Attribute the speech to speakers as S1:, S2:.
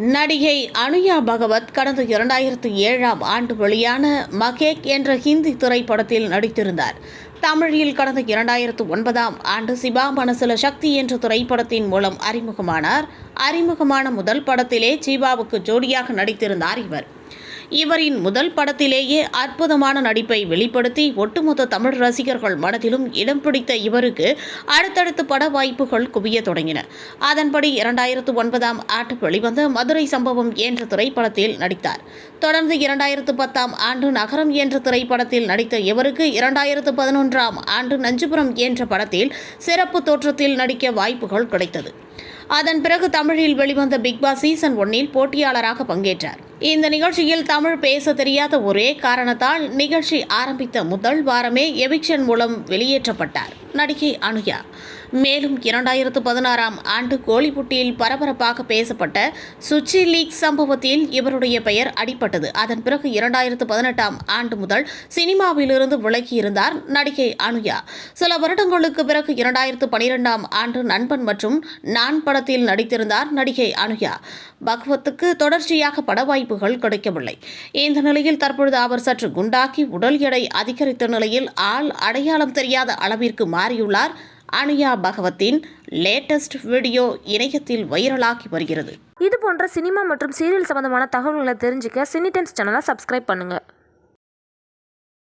S1: நடிகை அனுயா பகவத் கடந்த இரண்டாயிரத்து ஏழாம் ஆண்டு வெளியான மகேக் என்ற ஹிந்தி திரைப்படத்தில் நடித்திருந்தார். தமிழில் கடந்த இரண்டாயிரத்து ஒன்பதாம் ஆண்டு சிவா மனசுல சக்தி என்ற திரைப்படத்தின் மூலம் அறிமுகமானார். அறிமுகமான முதல் படத்திலே சீபாவுக்கு ஜோடியாக நடித்திருந்தார் இவர். இவரின் முதல் படத்திலேயே அற்புதமான நடிப்பை வெளிப்படுத்தி ஒட்டுமொத்த தமிழ் ரசிகர்கள் மனதிலும் இடம் பிடித்த இவருக்கு அடுத்தடுத்து பட வாய்ப்புகள் குவிய தொடங்கின. அதன்படி இரண்டாயிரத்து ஒன்பதாம் ஆண்டு வெளிவந்த மதுரை சம்பவம் என்ற திரைப்படத்தில் நடித்தார். தொடர்ந்து இரண்டாயிரத்து பத்தாம் ஆண்டு நகரம் என்ற திரைப்படத்தில் நடித்த இவருக்கு இரண்டாயிரத்து பதினொன்றாம் ஆண்டு நஞ்சுபுரம் என்ற படத்தில் சிறப்பு தோற்றத்தில் நடிக்க வாய்ப்புகள் கிடைத்தது. அதன் பிறகு தமிழில் வெளிவந்த பிக் பாஸ் சீசன் ஒன்னில் போட்டியாளராக பங்கேற்றார். இந்த நிகழ்ச்சியில் தமிழ் பேச தெரியாத ஒரே காரணத்தால் நிகழ்ச்சி ஆரம்பித்த முதல் வாரமே எவிக்ஷன் மூலம் வெளியேற்றப்பட்டார். நடிகை அனுயா. மேலும் இரண்டாயிரத்து பதினாறாம் ஆண்டு கோழிப்புட்டியில் பரபரப்பாக பேசப்பட்ட சுச்சி லீக் சம்பவத்தில் இவருடைய பெயர் அடிப்பட்டது அதன் பிறகு இரண்டாயிரத்து பதினெட்டாம் ஆண்டு முதல் சினிமாவிலிருந்து விலகியிருந்தார் நடிகை அனுயா. சில வருடங்களுக்கு பிறகு இரண்டாயிரத்து பனிரெண்டாம் ஆண்டு நண்பன் மற்றும் நான் படத்தில் நடித்திருந்தார் நடிகை அனுயா. பகவத்துக்கு தொடர்ச்சியாக பட வாய்ப்புகள் கிடைக்கவில்லை. இந்த நிலையில் தற்பொழுது அவர் சற்று குண்டாக்கி உடல் எடை அதிகரித்த நிலையில் ஆள் அடையாளம் தெரியாத அளவிற்கு மாறியுள்ளார். அனுயா பகவத்தின் லேட்டஸ்ட் வீடியோ இணையத்தில் வைரலாகி வருகிறது.
S2: இது போன்ற சினிமா மற்றும் சீரியல் சம்பந்தமான தகவல்களை தெரிஞ்சுக்க சினிடென்ஸ் சேனலை சப்ஸ்கிரைப் பண்ணுங்கள்